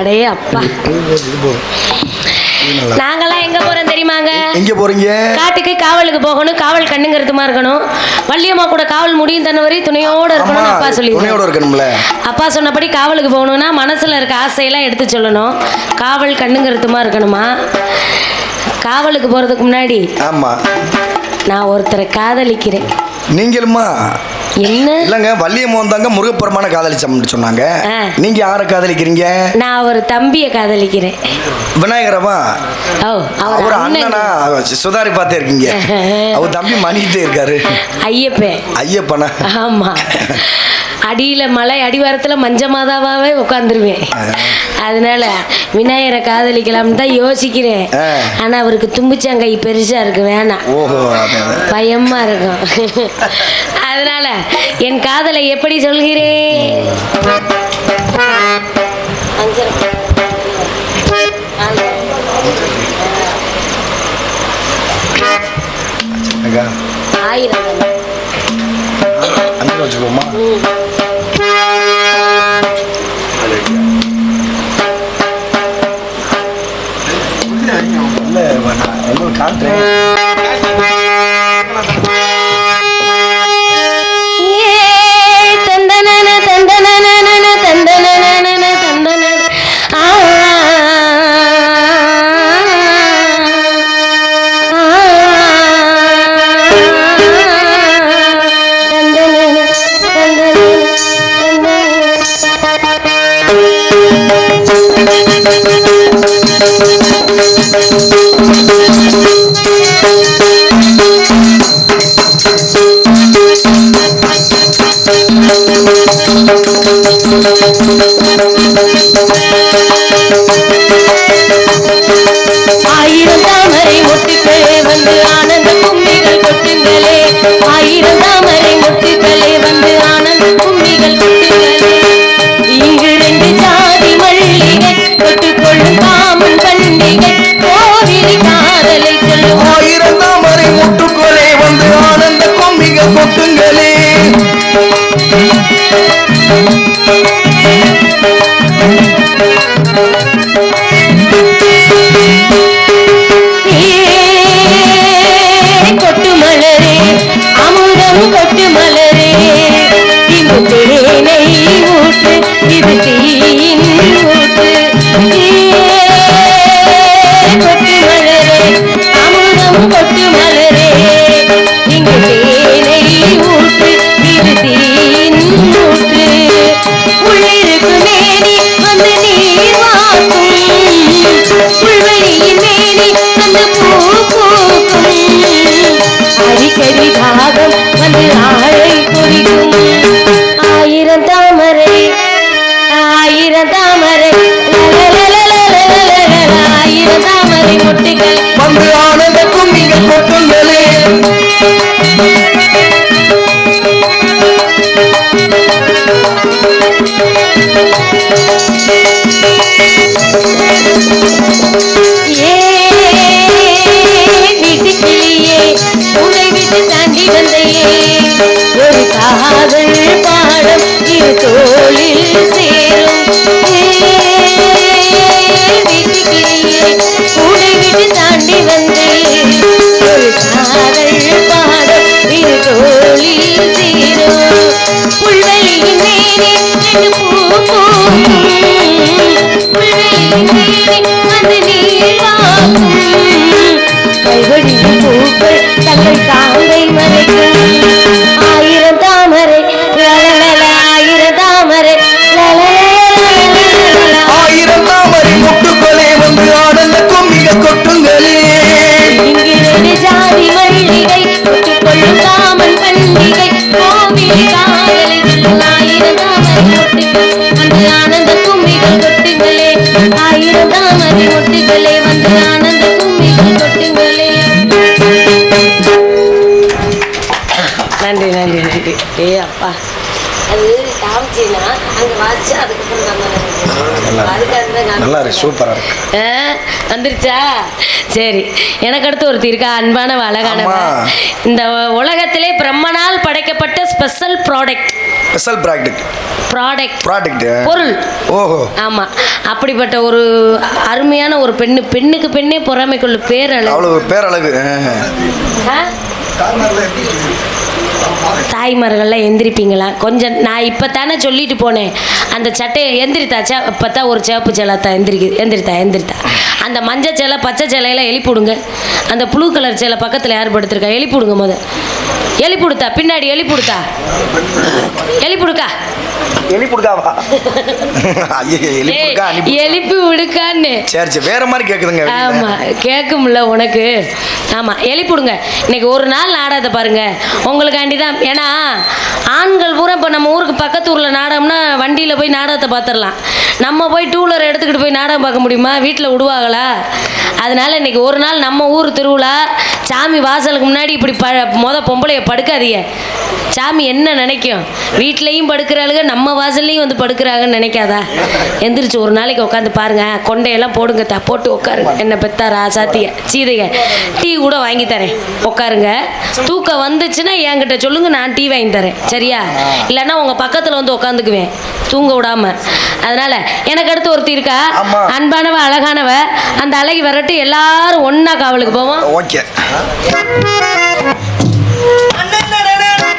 அடே அப்பா. நாங்கெல்லாம் எங்க போறோம் தெரியுமாங்க? எங்க போறீங்க? காட்டுக்கு காவலுக்கு போகணும். காவல் கண்ணுங்கிறதுமா இருக்கணும். வள்ளியம்மா கூட காவல் முடியும் தன்ன வரை துணையோட ஆமா இருக்கணும்னு அப்பா சொல்லி துணையோட இருக்கணும்ல. அப்பா சொன்னபடி காவலுக்கு போகணும்னா மனசுல இருக்க ஆசையெல்லாம் எடுத்து சொல்லணும். காவல் கண்ணுங்கிறதுமா இருக்கணுமா? காவலுக்கு போறதுக்கு முன்னாடி ஆமா. நான் ஒருத்தரை காதலிக்கிறேன். நீங்களுமா? என்ன? இல்லங்க வள்ளியம்மா வந்தாங்க முருகப்பெருமான காதலிச்சோம்னு சொன்னாங்க. நீங்க யாரை காதலிக்கிறீங்க? நான் ஒரு தம்பியை காதலிக்கிறேன். விநாயகரவா? அவர் அவர் அண்ணனா. சுதாரி பார்த்தே இருக்கீங்க. அவர் தம்பி மணிக்கிட்டே இருக்காரு. ஐயப்பன். ஐயப்பனா? ஆமா. அடியில மலை அடிவாரத்துல மஞ்ச மாதாவாவே உட்காந்துருவேன் அதனால விநாயகரை காதலிக்கலாம்னு தான் யோசிக்கிறேன். ஆ. ஆனா அவருக்கு தும்புச்சங்கை பெருசா இருக்கு வேணாம். ஓஹோ அது அது. பயமா இருக்கும். அதனால என் காதலை எப்படி சொல்கிறேன்? ஆயிரம். அங்க வச்சுக்கோமா? நான் Thank you. I don't know. காதல் பாடம் தோளில் சேரும். ஏ விட்டு தாண்டி வந்தேன் ஒரு காதல் பாடம் தோளில் சேரும். புல்வெளியின் மேலே ரெண்டு பூ புல்வெளியின் மேலே அந்த நீர் பூக்கள் தங்கள் தாங்கை ஆயிரம் தாமரை மொட்டுகளே வந்து ஆனந்த கும்மிகள் கொட்டுங்களே. நன்றி நன்றி நன்றி. ஏ அப்பா அது காமிச்சின்னா அங்கே வாச்சு அதுக்கப்புறம் நல்லா இருக்கு. சூப்பரா இருக்கு. வந்துருச்சா? சரி. எனக்கு அடுத்து ஒருத்தி இருக்கா. அன்பான அழகான. இந்த உலகத்திலே பிரம்மனால் படைக்கப்பட்ட special product special product product product பொருள். ஓஹோ. ஆமா. அப்படிப்பட்ட ஒரு அருமையான ஒரு பெண்ணு. பெண்ணுக்கு பெண்ணே பொறாமைக்குள்ள பேரழகு. அவ்வளவு பேரழகு? தாய்மார்கள்லாம் எந்திரிப்பீங்களா? கொஞ்சம் நான் இப்போ தானே சொல்லிட்டு போனேன். அந்த சட்டையை எந்திரித்தாச்சா? இப்போ தான் ஒரு சேப்பு சேலத்தா எந்திரிக்குது எந்திரித்தா எந்திரித்தா. அந்த மஞ்சள் சேலை பச்சை சேலையெல்லாம் எழுப்பிவிடுங்க. அந்த ப்ளூ கலர் சேலை பக்கத்தில் யார் படுத்திருக்கா? எழுப்பிவிடுங்க முத. எழுப்பிவிடுத்தா? பின்னாடி எழுப்பிவிடுத்தா? எழுப்பிவிடுக்கா? எழுப்பி விடுக்கான்னு சரி வேற மாதிரி கேக்குதுங்க உனக்கு. ஆமாம் எழுப்பிடுங்க இன்னைக்கு ஒரு நாள் நாடகத்தை பாருங்க. உங்களுக்காண்டி தான் ஏன்னா ஆண்கள் பூரா இப்போ நம்ம ஊருக்கு பக்கத்து ஊரில் நாடகம்னா வண்டியில் போய் நாடகத்தை பார்த்துடலாம் நம்ம போய் டூ வீலர் எடுத்துக்கிட்டு போய் நாடகம் பார்க்க முடியுமா? வீட்டில் விடுவாங்களா? அதனால இன்னைக்கு ஒரு நாள் நம்ம ஊர் திருவிழா சாமி வாசலுக்கு முன்னாடி இப்படி ப மொதல் பொம்பளைய படுக்காதீங்க. சாமி என்ன நினைக்கும்? வீட்லேயும் படுக்கிறாளுங்க நம்ம வாசல்லையும் வந்து படுக்கிறாங்கன்னு நினைக்காதா? எந்திரிச்சு ஒரு நாளைக்கு உட்காந்து பாருங்க. கொண்டையெல்லாம் போடுங்க தா போட்டு உட்காருங்க என்ன பெத்தாரா சாத்திய சீதைய டீ கூட வாங்கி தரேன். உட்காருங்க தூக்கம் வந்துச்சுன்னா என்கிட்ட சொல்லுங்க நான் டீ வாங்கி தரேன். சரியா? இல்லைன்னா உங்க பக்கத்தில் வந்து உட்காந்துக்குவேன் தூங்க விடாம. அதனால எனக்கு அடுத்து ஒருத்தி இருக்கா. அன்பானவ அழகானவ. அந்த அழகி வரட்டு எல்லாரும் ஒண்ணா காவலுக்கு போவோம். ஓகே.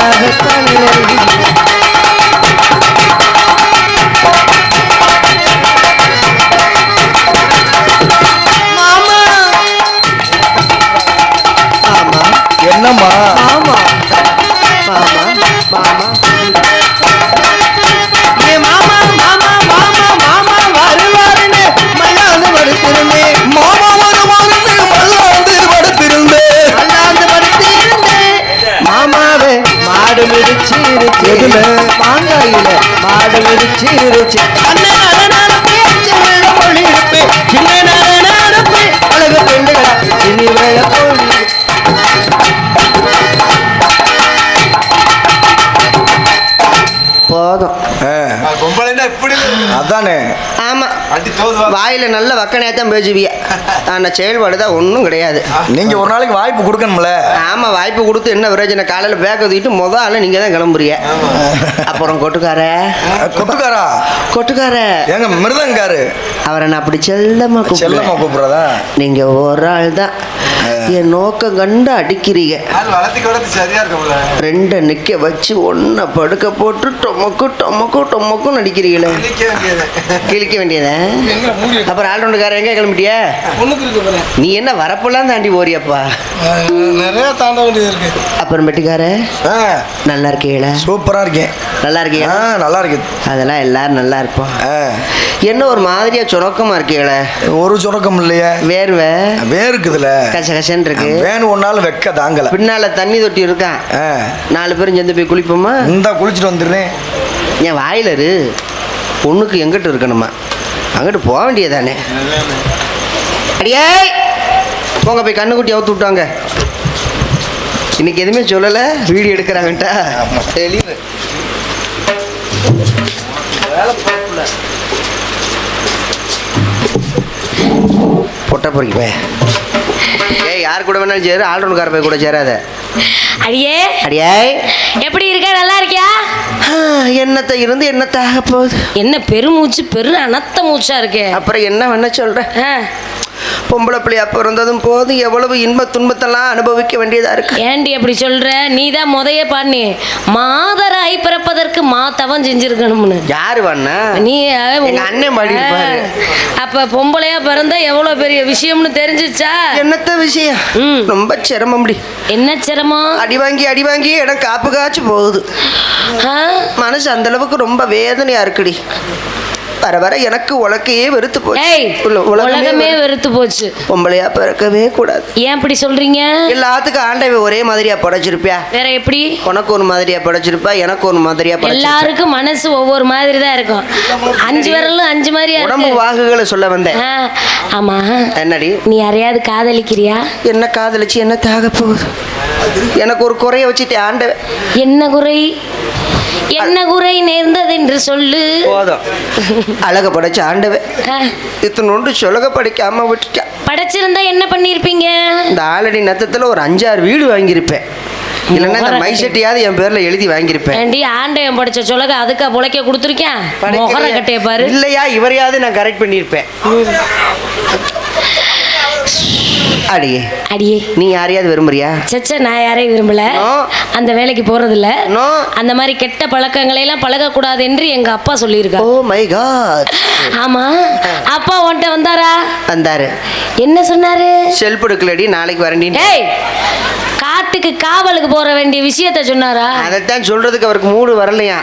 ராசாக நாராயணான போய் அழகு பெண்களா சினி வெள்ள மொழி போதும். அதானே. வாயில நல்ல வக்கனையா தான் பேசுவிய. ஆனா செயல்பாடு தான் ஒன்றும் கிடையாது. நீங்க ஒரு நாளைக்கு வாய்ப்பு கொடுக்கணும்ல? ஆமா வாய்ப்பு கொடுத்து என்ன பிரயோஜன காலையில பேக்க தூக்கிட்டு முத ஆளு நீங்க தான் கிளம்புறிய அப்புறம் கொட்டுக்கார. கொட்டுக்காரா? கொட்டுக்கார. ஏங்க மிருதங்காரு. அவரை நான் அப்படி செல்லமா செல்லம்மா கூப்பிடுறேன் கூப்பிடுறதா? நீங்க ஒரு ஆள் தான் என் நோக்கம் கண்டு அடிக்கிறீங்க. ஆள் ரெண்டை நிக்க வச்சு ஒன்ன படுக்க போட்டு டொமக்கு டொமக்கு டொமக்கும் நடிக்கிறீங்களே. கிழிக்க வேண்டியது. கிழிக்க வேண்டியதா? அப்புறம் ஆல்ரவுண்டுக்கார எங்க கிளம்பிட்டிய. நீ என்ன வரப்பெல்லாம் தாண்டி அஹ் நிறைய தாண்ட வேண்டியது இருக்கு. அப்புறமேட்டுக்கார ஆ, நல்லா இருக்கீங்களா? சூப்பரா இருக்கேன். நல்லா ஆ, இருக்கீங்களா நல்லா இருக்கு. அதெல்லாம் எல்லாரும் நல்லா இருப்போம். ஆ, என்ன ஒரு மாதிரியா சுணக்கமா இருக்கீங்களே? ஒரு சுரக்கம் இல்லையே. வேர்வை? வேர்க்குதுல. கச கசன்னு இருக்கு. வேணும் ஒன்னாலும் வெக்க தாங்கல. பின்னால தண்ணி தொட்டி இருக்கான் நாலு பேரும் சேர்ந்து போய் குளிப்போமா? இந்தா குளிச்சுட்டு வந்துடுறேன். என் வாயில இரு. பொண்ணுக்கு எங்கிட்ட இருக்கணுமா? அங்கிட்டு போக வேண்டியதானே அடியே! போங்க போய் கண்ணுக்குட்டி அவுத்து விட்டாங்க. இன்னைக்கு எதுவுமே சொல்லலை. வீடியோ எடுக்கிறாங்கட்டா தெளிவு. பொட்டை பொறுக்கி போய். ஏய் யார் கூட வேணாலும் சேரு? ஆல்ரவுண்ட்கார போய் கூட சேராத. அடியே. அடியே எப்படி இருக்க? நல்லா இருக்கியா? என்னத்தை இருந்து என்னத்தை ஆக போகுது? என்ன பெருமூச்சு பெரு அனத்த மூச்சா இருக்கு. அப்புறம் என்ன வேணா சொல்கிறேன் ஆ, பொம்பளை பிள்ளையா பிறந்ததும் போது எவ்வளவு இன்ப துன்பத்தெல்லாம் அனுபவிக்க வேண்டியதா இருக்கு. ஏண்டி அப்படி சொல்ற? நீ தான் முதைய பாண்ணி மாதராய் பிறப்பதற்கு மாத்தவன் செஞ்சிருக்கணும்னு. யாரு வண்ணா நீ எங்க அண்ணன். அஹ், அப்ப பொம்பளையா பிறந்தா எவ்வளவு பெரிய விஷயம்னு தெரிஞ்சிச்சா? என்னத்த விஷயம். ரொம்ப சிரமம்டி என்ன சிரமம்? அடி வாங்கி அடி வாங்கி இடம் காப்பு காய்ச்சி போகுது? மனசு அந்த அளவுக்கு ரொம்ப வேதனையா இருக்குடி. வர வர எனக்கு உலக்கையே வெறுத்து போச்சு. உலகமே வெறு- வெறுத்து போச்சு. பொம்பளையா பிறக்கவே கூடாது. ஏன் இப்படி சொல்றீங்க? எல்லாத்துக்கும் ஆண்டவன் ஒரே மாதிரியா படைச்சிருப்பியா? வேற எப்படி? உனக்கு ஒரு மாதிரியா படைச்சிருப்பா எனக்கு ஒரு மாதிரியா எல்லாருக்கும் மனசு ஒவ்வொரு மாதிரி தான் இருக்கும். அஞ்சு விரலும் அஞ்சு மாதிரியா உடம்பு இருக்கு வாகுகளை சொல்ல வந்தேன். ஆமா. என்னடி? நீ யாரையாவது காதலிக்கிறியா? என்ன காதலிச்சு என்ன தாக போகுது? எனக்கு ஒரு குறைய வச்சுட்டு ஆண்டவன். என்ன குறை? என்ன குறை நேர்ந்தது என்று சொல்லு. போதும். அழக படைச்ச ஆண்டவன். ஆ, இத்தனோண்டு சொலக படிக்காம விட்டுட்டான் படைச்சிருந்தா என்ன பண்ணிருப்பீங்க இந்த ஆலடி நத்தத்தில் ஒரு அஞ்சாறு வீடு வாங்கியிருப்பேன். இல்லைன்னா இந்த மைசெட்டியாவது என் பேர்ல எழுதி வாங்கியிருப்பேன். ஏண்டி ஆண்டையன் படிச்ச சொல்லுங்க அதுக்கா புழைக்க கொடுத்துருக்கேன் பாரு. இல்லையா இவரையாவது நான் கரெக்ட் பண்ணியிருப்பேன். அடியே. அடியே. நீ யாரையாவது விரும்புறியா? சச்ச நான் யாரையும் விரும்பல. அந்த வேலைக்கு போறதில்ல. நோ. அந்த மாதிரி கெட்ட பழக்கங்களை எல்லாம் பழகக்கூடாது என்று எங்க அப்பா ஓ சொல்லியிருக்காரு மை காட் ஆமா. அப்பா உன்கிட்ட வந்தாரா? வந்தாரு. என்ன சொன்னாரு? செல்ஃப் எடுக்கலடி நாளைக்கு வரண்டின்னு ஏய் காட்டுக்கு காவலுக்கு போற வேண்டிய விஷயத்த சொன்னாரா? அதைத்தான் சொல்றதுக்கு அவருக்கு மூடு வரலையா?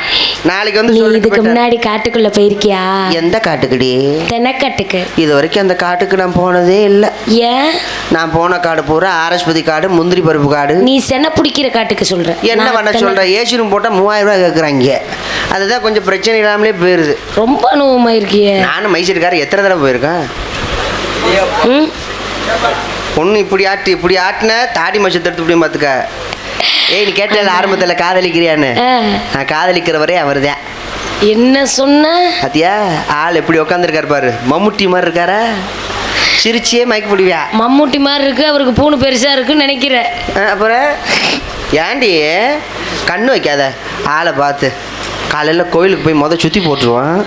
நாளைக்கு வந்து நீ சொல்லிட்டு இதுக்கு போயிட்டாரு. முன்னாடி காட்டுக்குள்ள போயிருக்கியா? எந்த காட்டுக்குடி? தெனக்காட்டுக்கு இது வரைக்கும் அந்த காட்டுக்கு நான் போனதே இல்லை. ஏன்? நான் போன காடு பூரா ஆரஸ்பதி காடு முந்திரி பருப்பு காடு. நீ சென பிடிக்கிற காட்டுக்கு சொல்ற. என்ன நான் பண்ண தென்னை- சொல்ற? ஏசி ரூம் போட்டால் மூவாயிரம் ரூபாய் கேட்குறாங்க அதுதான் கொஞ்சம் பிரச்சனை இல்லாமலே போயிருது. ரொம்ப அனுபவமா இருக்கியே நானும் மைசூர்கார் எத்தனை தடவை போயிருக்கேன்? ம்? பொண்ணு இப்படி ஆட்டு இப்படி ஆட்டின தாடி மச்சத்தை எடுத்து இப்படியும் பார்த்துக்க ஏய் நீ கேட்டல ஆரம்பத்தில் காதலிக்கிறியான்னு? நான் காதலிக்கிறவரே அவர் தான் என்ன சொன்ன? பாத்தியா? ஆள் எப்படி உட்காந்துருக்காரு பாரு. மம்முட்டி மாதிரி இருக்காரா? சிரிச்சியே மயக்க முடியா மம்மூட்டி மாதிரி இருக்கு அவருக்கு பூணு பெருசா இருக்குன்னு நினைக்கிற அப்புறம்? ஏண்டி கண்ணு வைக்காத. ஆளை பார்த்து. காலையில் கோயிலுக்கு போய் மொதல் சுற்றி போட்டுருவான்.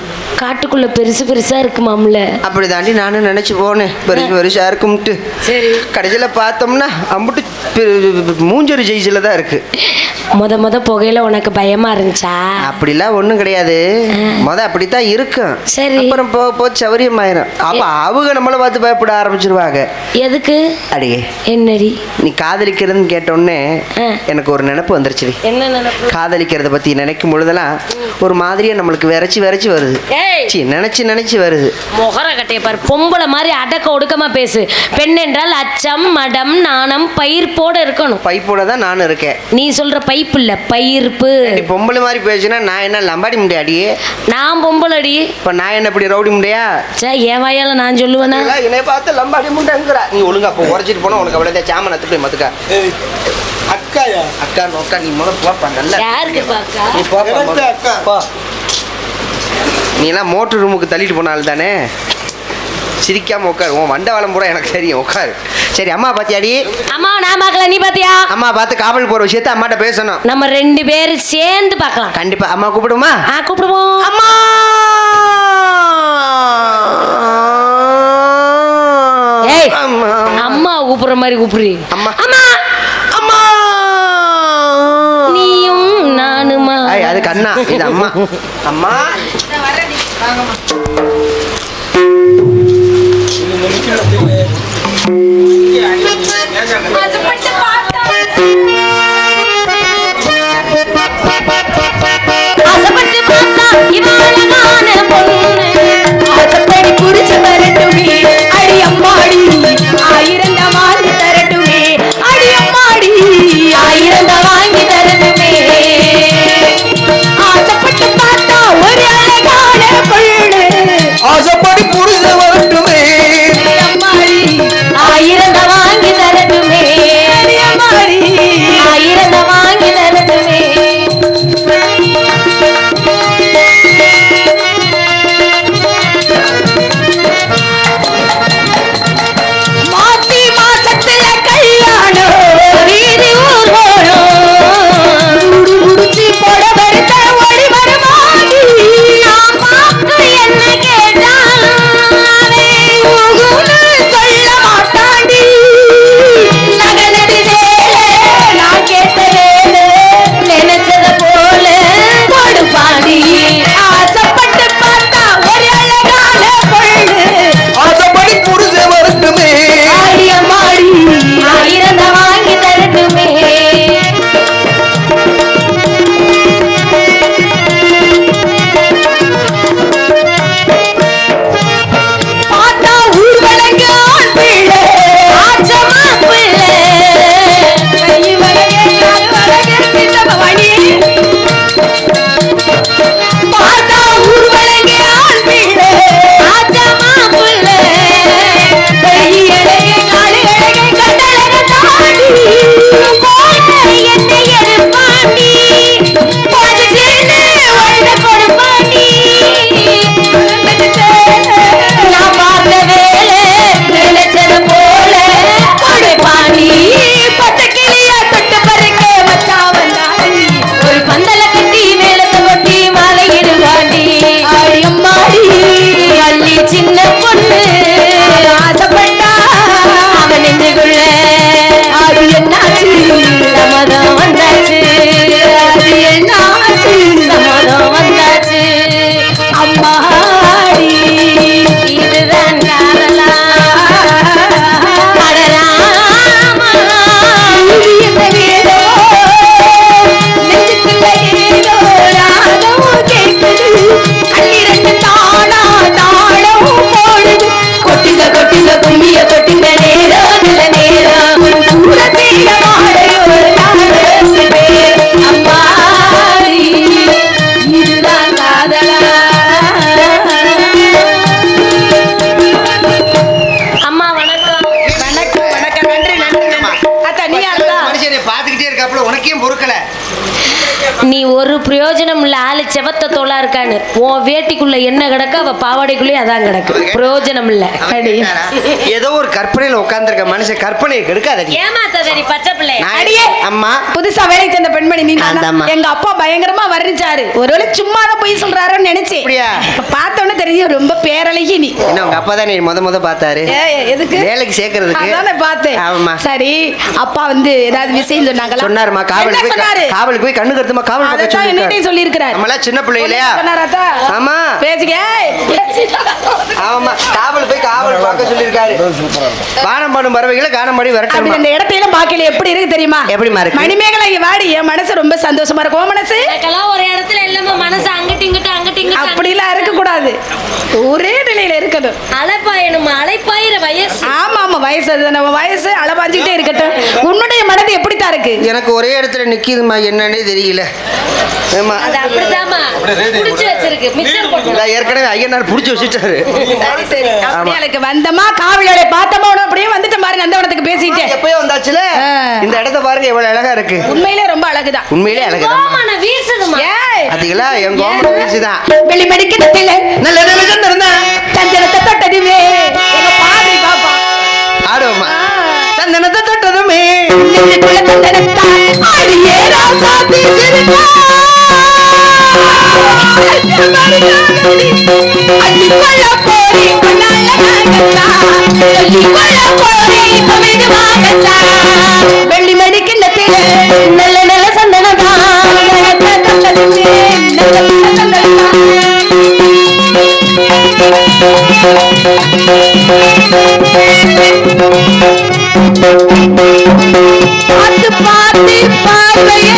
காட்டுக்குள்ள பெருசு பெருசா இருக்கு மாமல. அப்படி தாண்டி நானும் நினச்சி போனேன். பெருசு பெருசாக இருக்கும்ட்டு. சரி. கடைசியில் பார்த்தோம்னா அம்புட்டு பெ- மூஞ்சொரு ஜெயிச்சில் தான் இருக்குது முத முத புகையில உனக்கு பயமா இருந்துச்சா? அப்படிலாம் ஒன்றும் கிடையாது. மொதல் அப்படித்தான் இருக்கும். சரி. அப்புறம் போக போக சௌரியமாயிரும் அப்போ அவங்க நம்மளை பார்த்து பயப்பட ஆரம்பிச்சிருவாங்க. எதுக்கு? அடியே என்னடி? நீ காதலிக்கிறதுன்னு கேட்டோடனே ஆ. எனக்கு ஒரு நினப்பு வந்துருச்சுடி. என்ன நினைப்பு? காதலிக்கிறத பற்றி நினைக்கும் பொழுதெல்லாம் ஒரு மாதிரியா நம்மளுக்கு விரைச்சி விரைச்சி வருது. ஏய்! சி நினச்சி நினச்சி வருது. முகர கட்டைய பாரு. பொம்பளை மாதிரி அடக்க ஒடுக்கமா பேசு. பெண் என்றால் அச்சம் மடம் நாணம் பயிர்ப்போட இருக்கணும். பைப்போட தான் நானும் இருக்கேன். நீ சொல்ற பைப்பு இல்ல பயிர்ப்பு. நீ பொம்பளை மாதிரி பேசுனா நான் என்ன லம்பாடி முடியாடி? நான் பொம்பளடி. இப்போ நான் என்ன இப்படி ரவுடி முடியா? சே என் வாயால நான் சொல்லுவேனா? என்னை பார்த்து லம்பாடி முண்டேங்கிற நீ ஒழுங்கா அப்போ உரைச்சிட்டு போனா உனக்கு அவ்வளோதான் சாமன் அத்து போய் மத்துக்கா. ஏய், அக்காயா? அக்கா நோக்கா நீ முதல்ல போப்பா நல்ல யாருக்கு பாக்கா நீ போப்பா. அக்கா. போ. நீ எல்லாம் மோட்டர் ரூமுக்கு தள்ளிட்டு போனாலும் தானே? சிரிக்காம உட்காரு. உன் வண்டவாளம் பூரா எனக்கு தெரியும். உட்காரு. சரி அம்மா பாத்தியாடி அம்மா நான் பார்க்கல நீ பாத்தியா அம்மா பார்த்து காவல் போற விஷயத்த அம்மாட்ட பேசணும். நம்ம ரெண்டு பேரும் சேர்ந்து பார்க்கலாம். கண்டிப்பா. அம்மா கூப்பிடுமா? ஆ கூப்பிடுவோம். அம்மா! ஏய் அம்மா அம்மா கூப்பிடுற மாதிரி கூப்பிடு அம்மா. அது கண்ணா இது அம்மா. அம்மா. ஆசைப்பட்டு என்ன கிடக்க? அவ பாவாடைக்குள்ளேயே அதான் கிடக்கு. பிரயோஜனம் இல்ல அடி. ஏதோ ஒரு கற்பனையில உட்கார்ந்திருக்க மனுஷன் கற்பனையை கெடுக்காதடி ஏமாத்தாத நீ பச்சை பிள்ளை. அடியே. அம்மா. புதுசா வேலைக்கு சேர்ந்த பெண்மணி நீ. எங்க அப்பா பயங்கரமா வர்ணிச்சாரு. ஒருவேளை சும்மா தான் போய் சொல்றாருன்னு நினைச்சேன். அப்படியா? பார்த்தோன்னே தெரியும் ரொம்ப பேரழகி நீ. என்ன உங்க அப்பா தான் நீ முத முத பார்த்தாரு? எதுக்கு? வேலைக்கு சேர்க்கறதுக்கு? அதானே பார்த்தேன். ஆமாம்மா. சரி அப்பா வந்து ஏதாவது விஷயம் சொன்னாங்களா? சொன்னாருமா காவல் போய் சொன்னாரு? காவலுக்கு போய் கண்ணு கருத்துமா காவல் பக்கம் சொல்லியிருக்கிறாரு. நம்மளாம் சின்ன பிள்ளை இல்லையா ஆமா. பேசுங்க. ஆமா காவல் போய் காவல் பார்க்க சொல்லியிருக்காரு. வானம் பாடும் பறவைகளை காணம் பாடி அப்படி இந்த இடத்தையெல்லாம் பார்க்கல எப்படி இருக்கு தெரியுமா? மணிமேகலை இங்க வாடி என் மனசு ரொம்ப சந்தோஷமா இருக்கும். உன் மனசு? ஒரு இடத்துல இல்லாம மனசு அங்கிட்டு இங்கிட்டு அங்கிட்டு இங்கிட்டு அப்படிலாம் இருக்க கூடாது ஒரே நிலையில இருக்கணும். அலைப்பாயணுமா? அலைப்பாயிர வயசு. ஆமா ஆமா வயசு அது நம்ம வயசு அளவாஞ்சிக்கிட்டே இருக்கட்டும். உன்னுடைய மனது எப்படித்தான் இருக்கு? எனக்கு ஒரே இடத்துல நிக்குதுமா என்னன்னே தெரியல. ஏமா அது அப்படிதாம்மா. புடிச்சு வச்சிருக்கு. மிச்சர் போட்டு. நான் ஏற்கனவே ஐயனார் புடிச்சு வச்சுட்டாரு. சரி சரி. அப்படியே எனக்கு வந்தமா காவலியோட பார்த்தமா உடனே அப்படியே வந்துட்ட மாதிரி நந்தவனத்துக்கு பேசிட்டேன் எப்பயோ வந்தாச்சுல. இந்த இடத்த பாருங்க எவ்வளவு அழகா இருக்கு. உண்மையிலே ரொம்ப அழகுதான். உண்மையிலே அழகுதான். வீசுதுமா அதுகளா என் கோமட வீசுதான். வெளிமடிக்கிடத்தில நல்ல நல்ல சந்தனம் தான் தஞ்சனத்தை தொட்டதுமே எங்க பாதி பாப்பா. ஆடுவோமா சந்தனத்தை தொட்டதுமே. ஆடியே ராசாத்தி சிரிப்பா. வெள்ளி மணி கிண்ணத்திலே நல்ல நல்ல சந்தனதான் பார்த்து பார்த்து பார்வையே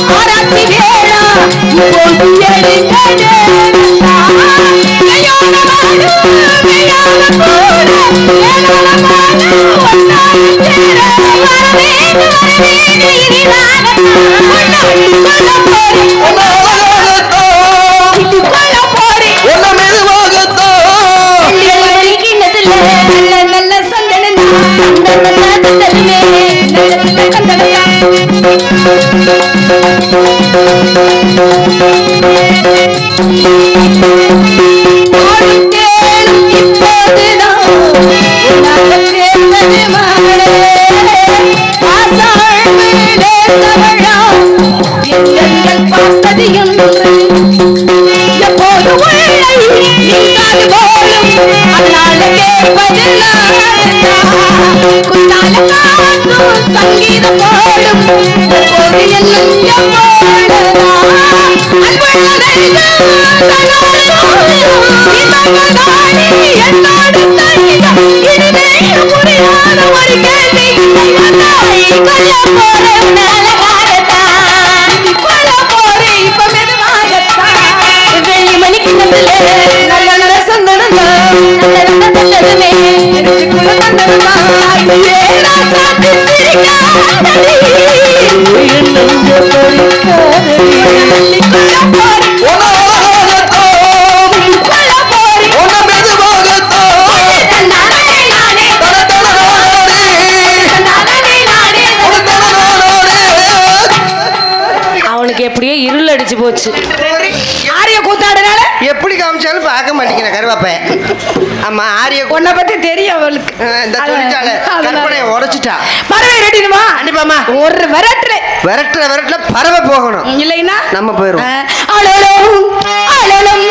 போனது வாழே பின்னாகி தாயாகி சந்தனம் எப்போது உள்ளை போல அதனால கேட்பதெல்லாம் குத்தால காத்தும் சங்கீதம் போடும் என்னோடு தனிதான் இதுவே புரியாத ஒரு கேள்வி கொல்ல போற நலகாரத்தான் எப்படியோ இருள் அடிச்சு போச்சு. ஆரிய கூத்தாடுனால? எப்படி காமிச்சாலும் பார்க்க மாட்டேங்கிறேன் கருவாப்ப. ஆமா ஆரிய உன்னை பத்தி தெரியும் அவளுக்கு. இந்த தொழிற்சாலை கற்பனையை உடைச்சிட்டா பறவை ரெடினுமா கண்டிப்பாம்மா. ஒரு விரட்டுல. விரட்டுற விரட்டுல பறவை போகணும். இல்லைன்னா? நம்ம போயிரும். அழலும் அழலும்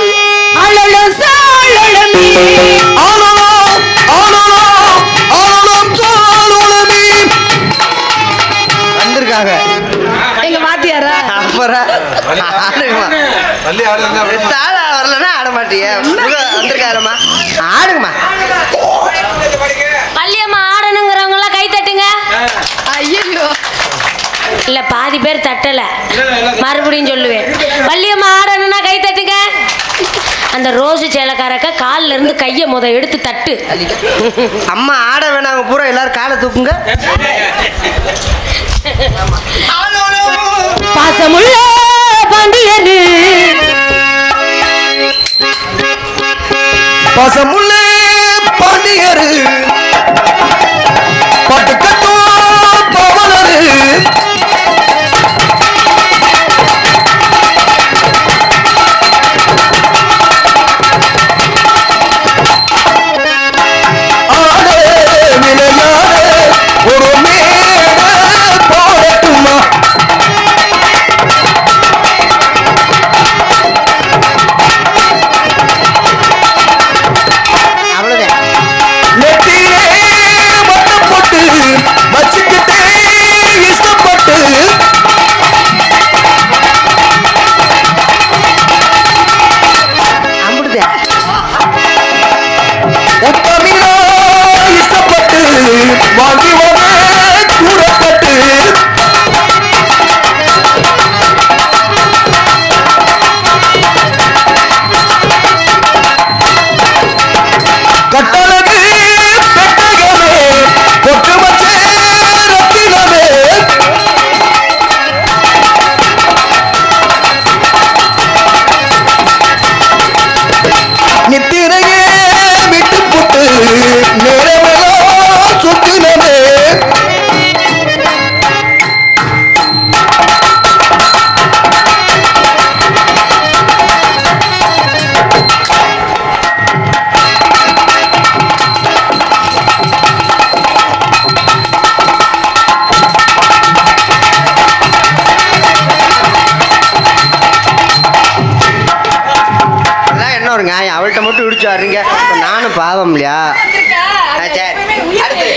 அழலும் சாழலும் இல்ல பாதி பேர் தட்டல. மறுபடியும் சொல்லுவேன். பள்ளியம்மா ஆடணும்னா கை தட்டுங்க. அந்த ரோஸு சேலக்காரக்க கால்ல இருந்து கையை முத எடுத்து தட்டு. அம்மா ஆட வேணாங்க பூரா எல்லாரும் காலை தூக்குங்க. பாசமுள்ள பாண்டியரு பசமுள்ள பாண்டியரு பட்டுக்கட்டும் பாருங்க அவள்கிட்ட மட்டும் இடிச்சு வர்றீங்க நானும் பாவம் இல்லையா? சரி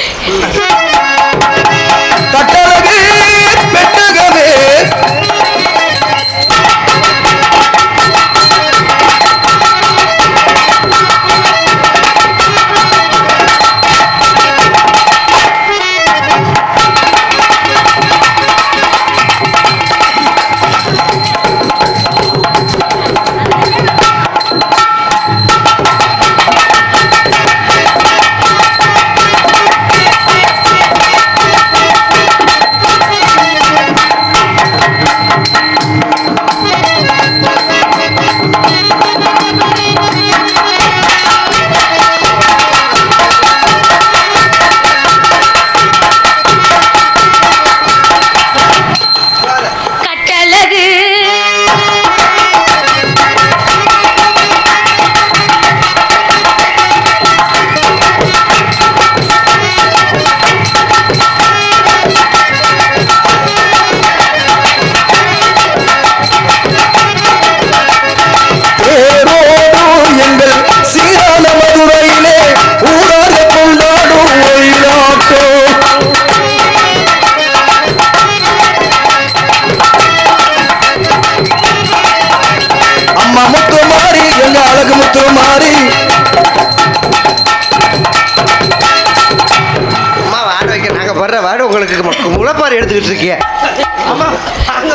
எடுத்துக்கிட்டு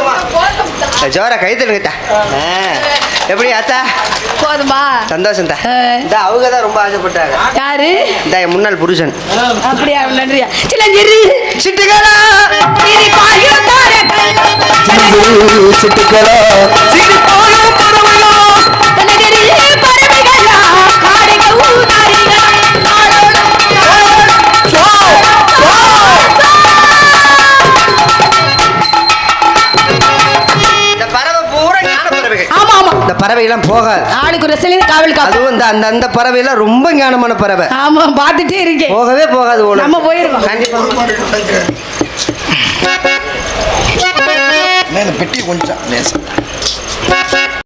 வா. ஜோர கை தருங்கத்தா எப்படி ஆத்தா? போதுமா? சந்தோஷம் தான் ஆ. இந்த அவங்க தான் ரொம்ப ஆசைப்பட்டாங்க. யாரு? இந்த என் முன்னாள் புருஷன். அப்படியா நன்றியா. சின்னஞ்சிறு. சிட்டுகளா சிரி பாயும் தாரங்கள் சிட்டுக்களா சிரிப்பாயும் பறவையா தனகரி பறவையெல்லாம் போகாது. ஆளுக்கு ஒரு சிலையில காவல் காப்பு. அதுவும் இந்த அந்த அந்த பறவையெல்லாம் ரொம்ப ஞானமான பறவை. ஆமா பார்த்துட்டே இருக்கேன். போகவே போகாது ஓடு நம்ம போயிருவோம். கண்டிப்பா. மேல பெட்டி கொஞ்சம் லேசா